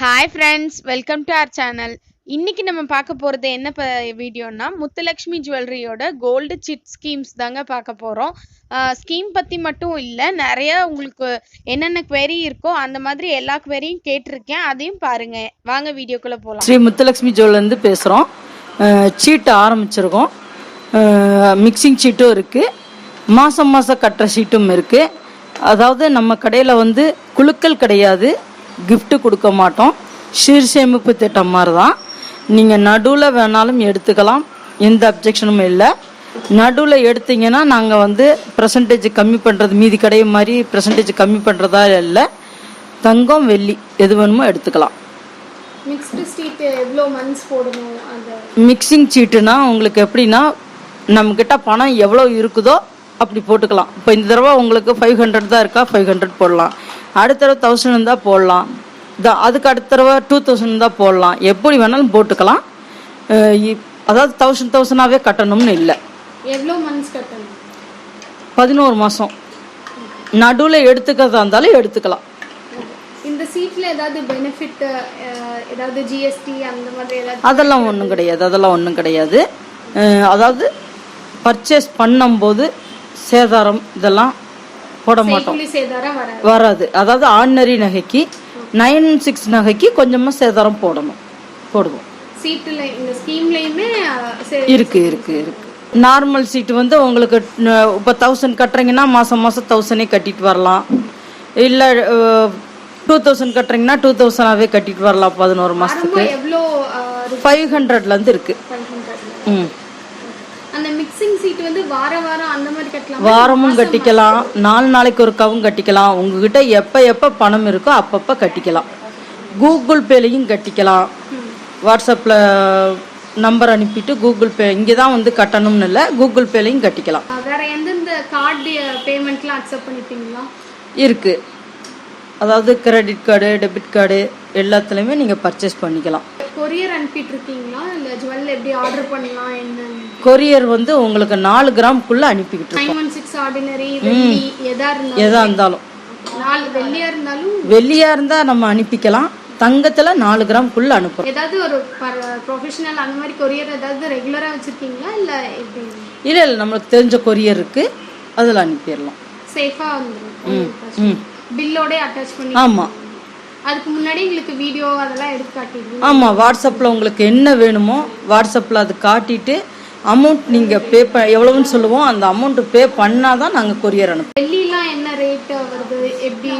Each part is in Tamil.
Hi friends welcome to our channel இன்னைக்கு நம்ம பார்க்க போகிறது என்ன ப வீடியோனா முத்துலக்ஷ்மி ஜுவல்லரியோட கோல்டு சிட் ஸ்கீம்ஸ் தாங்க பார்க்க போகிறோம் ஸ்கீம் பற்றி மட்டும் இல்லை நிறைய உங்களுக்கு என்னென்ன குவெரி இருக்கோ அந்த மாதிரி எல்லா குவெரியும் கேட்டிருக்கேன். அதையும் பாருங்கள் வாங்க வீடியோக்குள்ளே போகலாம் ஸ்ரீ முத்துலக்ஷ்மி ஜுவல்லேருந்து பேசுகிறோம் சீட்டு ஆரம்பிச்சிருக்கோம். மிக்சிங் சீட்டும் இருக்குது மாதம் மாதம் கட்டுற சீட்டும் இருக்குது அதாவது நம்ம கடையில் வந்து குழுக்கள் கிடையாது. Gift கொடுக்க மாட்டோம். சீர் சேமிப்பு திட்டம் மாதிரி தான் நீங்கள் நடுவில் வேணாலும் எடுத்துக்கலாம். எந்த அப்ஜெக்ஷனும் இல்லை. நடுவில் எடுத்தீங்கன்னா நாங்கள் வந்து பர்சன்டேஜ் கம்மி பண்ணுறது மீதி கடையை மாதிரி பர்சன்டேஜ் கம்மி பண்ணுறதா இல்லை. தங்கம் வெள்ளி எது வேணுமோ எடுத்துக்கலாம். மிக்சிங் சீட்டுனா உங்களுக்கு எப்படின்னா நம்மக்கிட்ட பணம் எவ்வளோ இருக்குதோ அப்படி போட்டுக்கலாம். இப்போ இந்த தடவை உங்களுக்கு ஃபைவ் ஹண்ட்ரட் தான் இருக்கா? ஃபைவ் ஹண்ட்ரட் போடலாம். அடுத்த தடவை தௌசண்ட் இருந்தால் போடலாம். த அதுக்கு அடுத்த தடவை டூ தௌசண்ட் தான் போடலாம். எப்படி வேணாலும் போட்டுக்கலாம். அதாவது தௌசண்ட் தௌசண்டாகவே கட்டணும்னு இல்லை. எவ்வளோ மந்த்ஸ் கட்டணும்? பதினோரு மாதம் நடுவில் எடுத்துக்கிறதா இருந்தாலும் எடுத்துக்கலாம். இந்த சீட்டில் ஏதாவது பெனிஃபிட் ஏதாவது ஜிஎஸ்டி அந்த மாதிரி அதெல்லாம் ஒன்றும் கிடையாது. அதெல்லாம் ஒன்றும் கிடையாது. அதாவது பர்ச்சேஸ் பண்ணும்போது சேதாரம் இதெல்லாம் போட மாட்டோம். வராது. அதாவது ஆர்டினரி நகைக்கு நைன் சிக்ஸ் நகைக்கு கொஞ்சமாக சேதாரம் போடணும். போடுவோம். இருக்கு இருக்கு இருக்கு. நார்மல் சீட்டு வந்து உங்களுக்கு இப்போ தௌசண்ட் கட்டுறீங்கன்னா மாதம் மாதம் தௌசண்டே கட்டிட்டு வரலாம். இல்லை டூ தௌசண்ட் கட்டுறீங்கன்னா டூ தௌசண்டாகவே கட்டிட்டு வரலாம் பதினோரு மாதத்துக்கு ஃபைவ் ஹண்ட்ரட்லேருந்து இருக்கு? ஃபைவ் ஹண்ட்ரட் ம். சீட் வந்து வார வாரம் அந்த மாதிரி கட்டலாம்? வாரமும் கட்டிக்கலாம். நாலு நாளைக்கு ஒருக்காவும் கட்டிக்கலாம். உங்ககிட்ட எப்போ எப்போ பணம் இருக்கோ அப்பப்போ கட்டிக்கலாம். கூகுள் பேலையும் கட்டிக்கலாம். வாட்ஸ்அப்பில் நம்பர் அனுப்பிட்டு கூகுள் பே இங்கே தான் வந்து கட்டணும்னு இல்லை. கூகுள் பேலையும் கட்டிக்கலாம். வேற எந்தெந்த கார்டு பேமெண்ட்லாம் அக்செப்ட் பண்ணிப்பீங்களா? இருக்குது அதாவது கிரெடிட் கார்டு டெபிட் கார்டு எல்லாத்துலேயுமே நீங்கள் பர்ச்சேஸ் பண்ணிக்கலாம். கொரியர் அனுப்பிட்டு இருக்கீங்களா இல்லை ஜுவல் எப்படி ஆர்டர் பண்ணலாம் என்ன கொரியர் வந்து உங்களுக்கு நாலு கிராம்குள்ளே அனுப்பிக்கிட்டு நைன் ஒன் சிக்ஸ் ஆர்டினரி எதா இருந்தாலும். எதா இருந்தாலும். நாலு வெள்ளியா இருந்தாலும். வெள்ளியாக இருந்தால் நம்ம அனுப்பிக்கலாம். தங்கத்தில் நாலு கிராம்குள்ளே அனுப்புகிறோம் ஏதாவது ஒரு ப்ரொஃபஷனல் அந்த மாதிரி கொரியர் ஏதாவது ரெகுலரா வச்சிருக்கீங்களா? இல்ல இல்லை இல்லை நம்மளுக்கு தெரிஞ்ச கொரியர் இருக்குது அதில் அனுப்பிடலாம். சேஃபா வந்துடும் பில்லோட அட்டாச் பண்ணி ஆமாம் அதுக்கு முன்னாடி எங்களுக்கு வீடியோ அதெல்லாம் எடுத்து காட்டிடுவீங்க. ஆமாம் வாட்ஸ்அப்பில் உங்களுக்கு என்ன வேணுமோ வாட்ஸ்அப்பில் அது காட்டிட்டு அமௌண்ட் நீங்கள் பே ப எவ்வளவுன்னு சொல்லுவோம் அந்த அமௌண்ட்டு பே பண்ணால் தான் நாங்கள் கொரியர் அனுப்புவோம். வெள்ளிலாம் என்ன ரேட் வருது எப்படி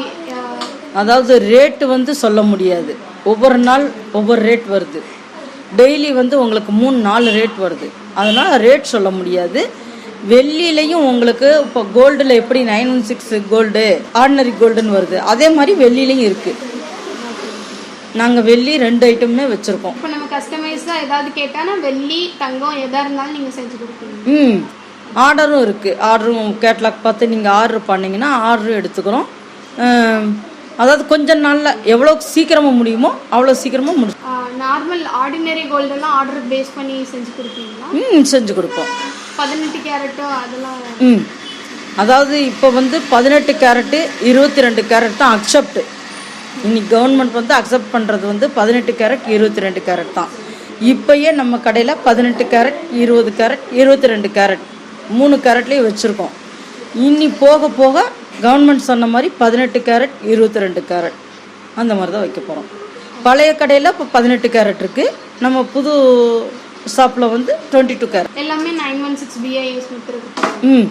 அதாவது ரேட்டு வந்து சொல்ல முடியாது. ஒவ்வொரு நாள் ஒவ்வொரு ரேட் வருது. டெய்லி வந்து உங்களுக்கு மூணு நாலு ரேட் வருது. அதனால் ரேட் சொல்ல முடியாது. வெள்ளிலையும் உங்களுக்கு இப்போ கோல்டில் எப்படி nine one six gold ordinary கோல்டுன்னு வருது. அதே மாதிரி வெள்ளிலையும் இருக்குது நாங்கள் வெள்ளி ரெண்டு ஐட்டமுமே வச்சுருக்கோம். இப்போ நம்ம கஸ்டமைஸா ஏதாவது கேட்டானா வெள்ளி தங்கம் எதா இருந்தாலும் நீங்க செஞ்சு கொடுப்பீங்க. ம் ஆர்டரும் இருக்குது ஆர்டரும் கேட்லாக் பார்த்து நீங்கள் ஆர்டர் பண்ணீங்கன்னா ஆர்டரும் எடுத்துக்கிறோம். அதாவது கொஞ்ச நாளில் எவ்வளோ சீக்கிரமாக முடியுமோ அவ்வளோ சீக்கிரமாக முடி நார்மல் ஆர்டினரி கோல்டெல்லாம் ஆர்டர் பேஸ் பண்ணி செஞ்சு கொடுப்பீங்களா? ம் செஞ்சு கொடுப்போம். பதினெட்டு கேரட்டோ அதெல்லாம் ம் அதாவது இப்போ வந்து பதினெட்டு கேரட்டு இருபத்தி ரெண்டு கேரட் தான் அக்செப்ட் இன்னைக்கு கவர்மெண்ட் வந்து அக்செப்ட் பண்ணுறது வந்து பதினெட்டு கேரட் இருபத்தி ரெண்டு கேரட் தான். இப்போயே நம்ம கடையில் பதினெட்டு கேரட் இருபது கேரட் இருபத்தி ரெண்டு கேரட் மூணு கேரட்லேயும் வச்சுருக்கோம். இனி போக போக கவர்மெண்ட் சொன்ன மாதிரி பதினெட்டு கேரட் இருபத்தி ரெண்டு கேரட் அந்த மாதிரி தான் வைக்க போகிறோம் பழைய கடையில் இப்போ பதினெட்டு கேரட் இருக்குது நம்ம புது ஷாப்பில் வந்து டுவெண்ட்டி டூ கேரட் எல்லாமே நைன் ஒன் சிக்ஸ் பிஐஎஸ் முத்திருக்கு ம்.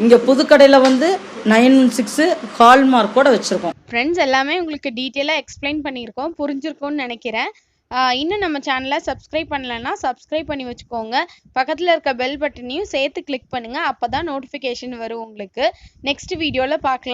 இங்கே புதுக்கடையில் வந்து நைன் சிக்ஸு ஹால்மார்க்கோட வச்சுருக்கோம். ஃப்ரெண்ட்ஸ் எல்லாமே உங்களுக்கு டீட்டெயிலாக எக்ஸ்பிளைன் பண்ணியிருக்கோம் புரிஞ்சிருக்கும்னு நினைக்கிறேன். இன்னும் நம்ம சேனலை சப்ஸ்கிரைப் பண்ணலைன்னா சப்ஸ்கிரைப் பண்ணி வச்சுக்கோங்க. பக்கத்தில் இருக்க பெல் பட்டனையும் சேர்த்து கிளிக் பண்ணுங்கள் அப்போ தான் நோட்டிஃபிகேஷன் வரும் உங்களுக்கு. நெக்ஸ்ட் வீடியோவில் பார்க்கலாம்.